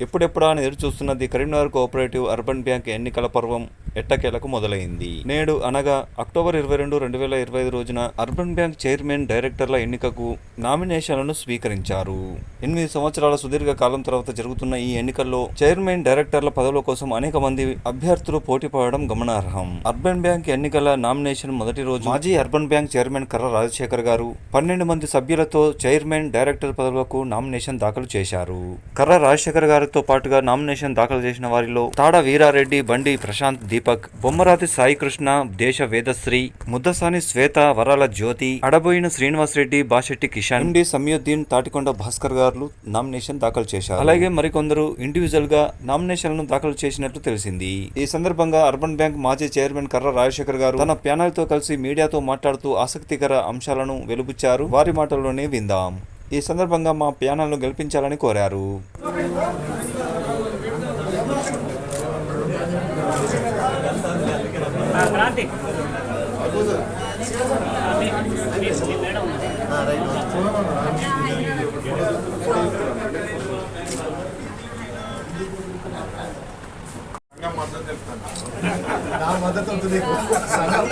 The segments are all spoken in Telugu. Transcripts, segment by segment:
ఎప్పుడెప్పుడా అని ఎదురు చూస్తున్నది కరీంనగర్ కోఆపరేటివ్ అర్బన్ బ్యాంక్ ఎన్నికల పర్వం ఎట్టకేలకు మొదలైంది. నేడు అనగా అక్టోబర్ ఇరవై రెండు రెండు వేల ఇరవై ఐదు రోజున అర్బన్ బ్యాంక్ చైర్మన్ డైరెక్టర్ల ఎన్నికకు నామినేషన్లను స్వీకరించారు. ఎనిమిది సంవత్సరాల సుదీర్ఘ కాలం తర్వాత జరుగుతున్న ఈ ఎన్నికల్లో చైర్మన్ డైరెక్టర్ల పదవుల కోసం అనేక మంది అభ్యర్థులు పోటీ పడడం గమనార్హం. అర్బన్ బ్యాంక్ ఎన్నికల నామినేషన్ మొదటి రోజు మాజీ అర్బన్ బ్యాంక్ చైర్మన్ కర్ర రాజశేఖర్ గారు పన్నెండు మంది సభ్యులతో చైర్మన్ డైరెక్టర్ పదవులకు నామినేషన్ దాఖలు చేశారు. కర్ర రాజశేఖర్ గారు గారితో పాటుగా నామినేషన్ దాఖలు చేసిన వారిలో తాడ వీరారెడ్డి బండి ప్రశాంత్ దీపక్ బొమ్మరాతి సాయి కృష్ణ దేశ వేదశ్రీ ముద్దసాని శ్వేత వరాల జ్యోతి అడబోయిన శ్రీనివాస్ రెడ్డి బాషెట్టి కిషన్ ఎండి సమయుద్దీన్ తాటికొండ భాస్కర్ గారు నామినేషన్ దాఖలు చేశారు. అలాగే మరికొందరు ఇండివిజువల్గా నామినేషన్లను దాఖలు చేసినట్లు తెలిసింది. ఈ సందర్భంగా అర్బన్ బ్యాంక్ మాజీ చైర్మన్ కర్ర రాజశేఖర్ గారు తన ప్యానెల్తో కలిసి మీడియాతో మాట్లాడుతూ ఆసక్తికర అంశాలను వెలుబుచ్చారు. వారి మాటల్లోనే విందాం. ఈ సందర్భంగా మా ప్యానెల్ను గెలిపించాలని కోరారు. క్రాంతి నా మద్దతు ఉంటుంది నీకు. సంఘాలు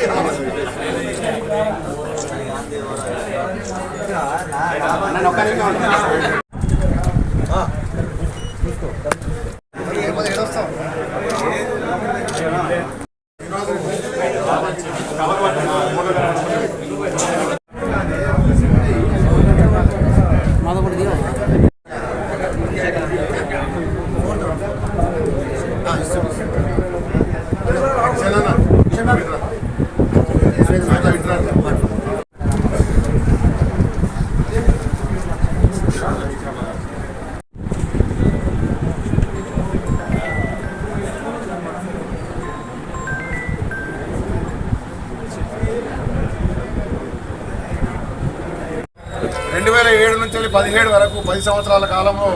వేల పదిహేడు వరకు పది సంవత్సరాల కాలంలో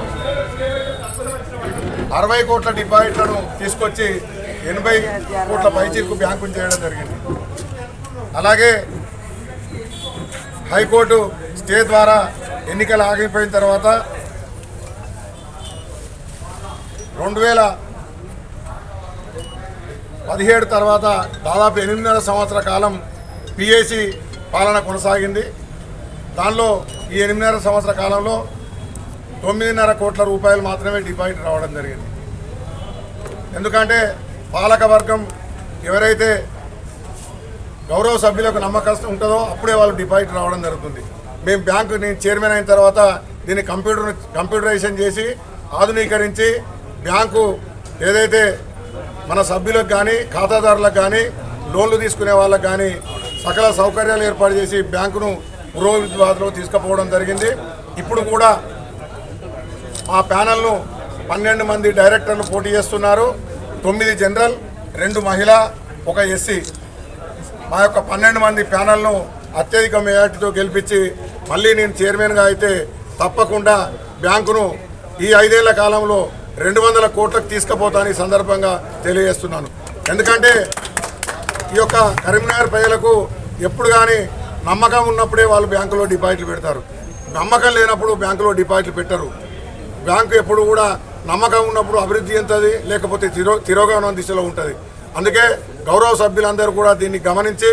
అరవై కోట్ల డిపాజిట్లను తీసుకొచ్చి ఎనభై కోట్ల పైచీలకు బ్యాంకులు చేయడం జరిగింది. అలాగే హైకోర్టు స్టే ద్వారా ఎన్నికలు ఆగిపోయిన తర్వాత రెండు వేల పదిహేడు తర్వాత దాదాపు ఎనిమిదిన్నర సంవత్సర కాలం పిఏసి పాలన కొనసాగింది. దానిలో ఈ ఎనిమిదిన్నర సంవత్సర కాలంలో తొమ్మిదిన్నర కోట్ల రూపాయలు మాత్రమే డిపాజిట్ రావడం జరిగింది. ఎందుకంటే పాలక వర్గం ఎవరైతే గౌరవ సభ్యులకు నమ్మకం ఉంటుందో అప్పుడే వాళ్ళు డిపాజిట్ రావడం జరుగుతుంది. మేము బ్యాంకు నేను చైర్మన్ అయిన తర్వాత దీన్ని కంప్యూటర్ కంప్యూటరైజేషన్ చేసి ఆధునీకరించి బ్యాంకు ఏదైతే మన సభ్యులకు కానీ ఖాతాదారులకు కానీ లోన్లు తీసుకునే వాళ్ళకు కానీ సకల సౌకర్యాలు ఏర్పాటు చేసి బ్యాంకును పురోభివృద్ధిలో తీసుకుపోవడం జరిగింది. ఇప్పుడు కూడా ఆ ప్యానల్ను పన్నెండు మంది డైరెక్టర్లు పోటీ చేస్తున్నారు. తొమ్మిది జనరల్ రెండు మహిళ ఒక ఎస్సీ. మా యొక్క పన్నెండు మంది ప్యానల్ను అత్యధిక మెజార్టీతో గెలిపించి మళ్ళీ నేను చైర్మన్గా అయితే తప్పకుండా బ్యాంకును ఈ ఐదేళ్ళ కాలంలో రెండు వందల కోట్లకు తీసుకుపోతాను ఈ సందర్భంగా తెలియజేస్తున్నాను. ఎందుకంటే ఈ యొక్క కరీంనగర్ ప్రజలకు ఎప్పుడు కానీ నమ్మకం ఉన్నప్పుడే వాళ్ళు బ్యాంకులో డిపాజిట్లు పెడతారు. నమ్మకం లేనప్పుడు బ్యాంకులో డిపాజిట్లు పెట్టరు. బ్యాంకు ఎప్పుడు కూడా నమ్మకం ఉన్నప్పుడు అభివృద్ధి చెందుతుంది లేకపోతే తిరో తిరోగమనం దిశలో ఉంటుంది. అందుకే గౌరవ సభ్యులందరూ కూడా దీన్ని గమనించి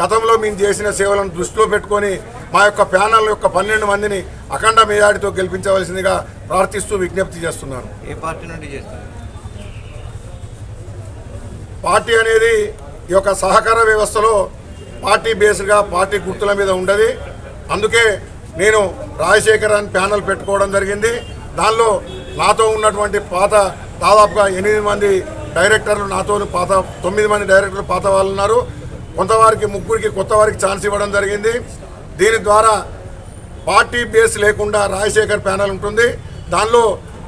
గతంలో మేము చేసిన సేవలను దృష్టిలో పెట్టుకొని మా యొక్క ప్యానల్ యొక్క పన్నెండు మందిని అఖండ మెజారిటీతో గెలిపించవలసిందిగా ప్రార్థిస్తూ విజ్ఞప్తి చేస్తున్నాను. ఏ పార్టీ నుండి చేస్తారు? పార్టీ అనేది ఈ యొక్క సహకార వ్యవస్థలో పార్టీ బేస్డ్గా పార్టీ గుర్తుల మీద ఉండదు. అందుకే నేను రాజశేఖర్ అని ప్యానల్ పెట్టుకోవడం జరిగింది. దానిలో నాతో ఉన్నటువంటి పాత దాదాపుగా ఎనిమిది మంది డైరెక్టర్లు నాతో పాత తొమ్మిది మంది డైరెక్టర్లు పాత వాళ్ళు ఉన్నారు. కొంతవారికి ముగ్గురికి కొత్త వారికి ఛాన్స్ ఇవ్వడం జరిగింది. దీని ద్వారా పార్టీ బేస్ లేకుండా రాజశేఖర్ ప్యానల్ ఉంటుంది. దానిలో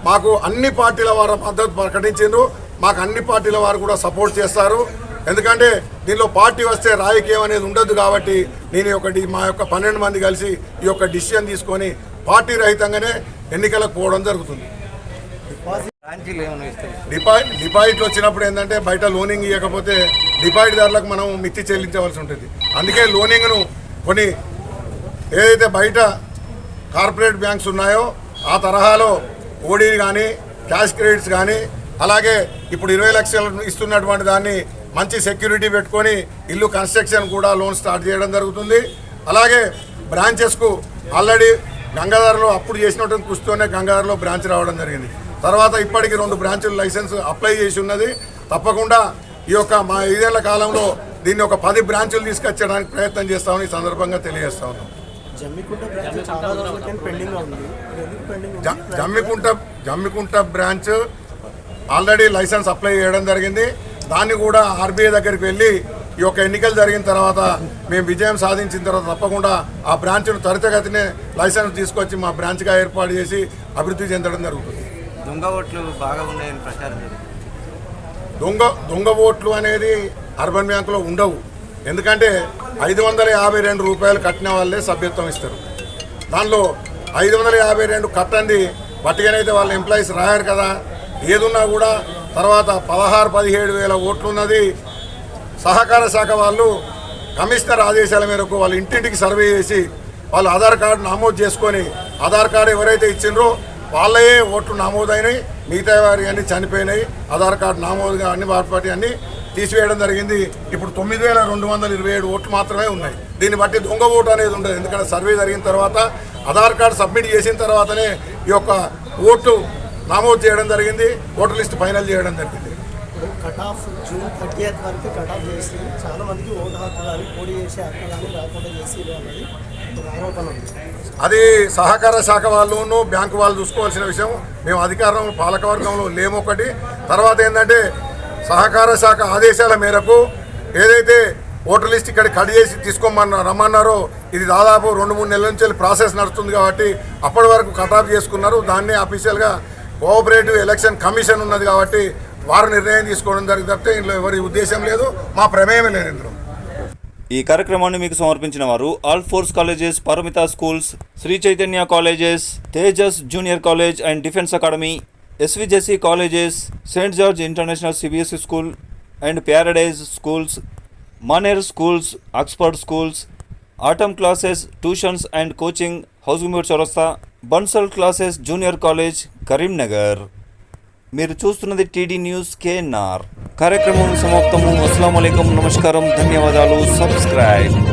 మాకు అన్ని పార్టీల వారు మద్దతు ప్రకటించారు మాకు అన్ని పార్టీల వారు కూడా సపోర్ట్ చేస్తారు. ఎందుకంటే దీనిలో పార్టీ వస్తే రాజకీయం అనేది ఉండదు కాబట్టి నేను ఒక మా యొక్క పన్నెండు మంది కలిసి ఈ యొక్క డిసిషన్ తీసుకొని పార్టీ రహితంగానే ఎన్నికలకు పోవడం జరుగుతుంది. డిపాజిట్ డిపాజిట్లు వచ్చినప్పుడు ఏంటంటే బయట లోనింగ్ ఇవ్వకపోతే డిపాజిట్దారులకు మనం మిత్తి చెల్లించవలసి ఉంటుంది. అందుకే లోనింగ్ను కొన్ని ఏదైతే బయట కార్పొరేట్ బ్యాంక్స్ ఉన్నాయో ఆ తరహాలో ఓడీ కానీ క్యాష్ క్రెడిట్స్ కానీ అలాగే ఇప్పుడు ఇరవై లక్షలు ఇస్తున్నటువంటి దాన్ని మంచి సెక్యూరిటీ పెట్టుకొని ఇల్లు కన్స్ట్రక్షన్ కూడా లోన్ స్టార్ట్ చేయడం జరుగుతుంది. అలాగే బ్రాంచెస్కు ఆల్రెడీ గంగాధరలో అప్పుడు చేసినటువంటి కృషితోనే గంగాధరలో బ్రాంచ్ రావడం జరిగింది. తర్వాత ఇప్పటికి రెండు బ్రాంచుల లైసెన్స్ అప్లై చేసి ఉన్నది. తప్పకుండా ఈ యొక్క మా ఐదేళ్ళ కాలంలో దీన్ని ఒక పది బ్రాంచులు తీసుకొచ్చడానికి ప్రయత్నం చేస్తామని ఈ సందర్భంగా తెలియజేస్తా ఉన్నాం Jammikunta Jammikunta branch already license apply చేయడం జరిగింది. దాన్ని కూడా ఆర్బీఐ దగ్గరికి వెళ్ళి ఈ యొక్క ఎన్నికలు జరిగిన తర్వాత మేము విజయం సాధించిన తర్వాత తప్పకుండా ఆ బ్రాంచ్ను త్వరితగతినే లైసెన్స్ తీసుకొచ్చి మా బ్రాంచ్గా ఏర్పాటు చేసి అభివృద్ధి చెందడం జరుగుతుంది. దొంగ ఓట్లు బాగా ఉన్నాయని ప్రచారం దొంగ దొంగ ఓట్లు అనేది అర్బన్ బ్యాంకులో ఉండవు. ఎందుకంటే ఐదు వందల యాభై రెండు రూపాయలు కట్టిన వాళ్ళే సభ్యత్వం ఇస్తారు. దానిలో ఐదు వందల యాభై రెండు కట్టండి బట్టిగానైతే వాళ్ళ ఎంప్లాయీస్ రాయారు కదా. ఏదున్నా కూడా తర్వాత పదహారు పదిహేడు వేల ఓట్లు ఉన్నది సహకార శాఖ వాళ్ళు కమిషనర్ ఆదేశాల మేరకు వాళ్ళ ఇంటింటికి సర్వే చేసి వాళ్ళు ఆధార్ కార్డు నమోదు చేసుకొని ఆధార్ కార్డు ఎవరైతే ఇచ్చిండ్రో వాళ్ళయే ఓట్లు నమోదైనాయి మిగతా వారి అన్ని చనిపోయినాయి ఆధార్ కార్డు నమోదుగా అన్ని వాటి అన్ని తీసివేయడం జరిగింది. ఇప్పుడు తొమ్మిది వేల రెండు వందల ఇరవై ఏడు ఓట్లు మాత్రమే ఉన్నాయి. దీన్ని బట్టి దొంగ ఓటు అనేది ఉండదు. ఎందుకంటే సర్వే జరిగిన తర్వాత ఆధార్ కార్డు సబ్మిట్ చేసిన తర్వాతనే ఈ యొక్క ఓటు నమోదు చేయడం జరిగింది ఓటర్ లిస్ట్ ఫైనల్ చేయడం జరిగింది. కట్ ఆఫ్ జూన్ వరకు కట్ ఆఫ్ చేసి చాలా మందికి ఓటు హక్కు కానీ పోటీ చేసే హక్కు కానీ రాకుండా చేసి అన్నది ఆరోపణ అది సహకార శాఖ వాళ్ళను బ్యాంకు వాళ్ళు చూసుకోవాల్సిన విషయం. మేము అధికారం పాలకవర్గంలో లేము ఒకటి. తర్వాత ఏంటంటే సహకార శాఖ ఆదేశాల మేరకు ఏదైతే ఓటర్ లిస్ట్ ఇక్కడ కట్ చేసి తీసుకోమన్న రమ్మన్నారో ఇది దాదాపు రెండు మూడు నెలల నుంచి ప్రాసెస్ నడుస్తుంది కాబట్టి అప్పటి వరకు కట్ ఆఫ్ చేసుకున్నారు. దాన్నే అఫీషియల్గా కోఆపరేటివ్ ఎలక్షన్ కమిషన్ ఉన్నది కాబట్టి వారు నిర్ణయం తీసుకోవడం జరిగింది తప్పితే ఇందులో ఎవరి ఉద్దేశం లేదు మా ప్రమేయం లేదు ఇందులో. ఈ కార్యక్రమాన్ని మీకు సమర్పించిన వారు Alphores colleges Paramita schools Shri Chaitanya colleges Tejas junior college and defence academy SVJC colleges saint George international CBSE school and paradise schools Maner schools Oxford schools Atom classes tuitions and coaching housing చౌరస్తా Bansal classes junior college Karimnagar. మీరు చూస్తున్నది టీడీ న్యూస్ కేఎన్ఆర్. కార్యక్రమం సమాప్తము. అస్సలం నమస్కారం. ధన్యవాదాలు. సబ్స్క్రైబ్.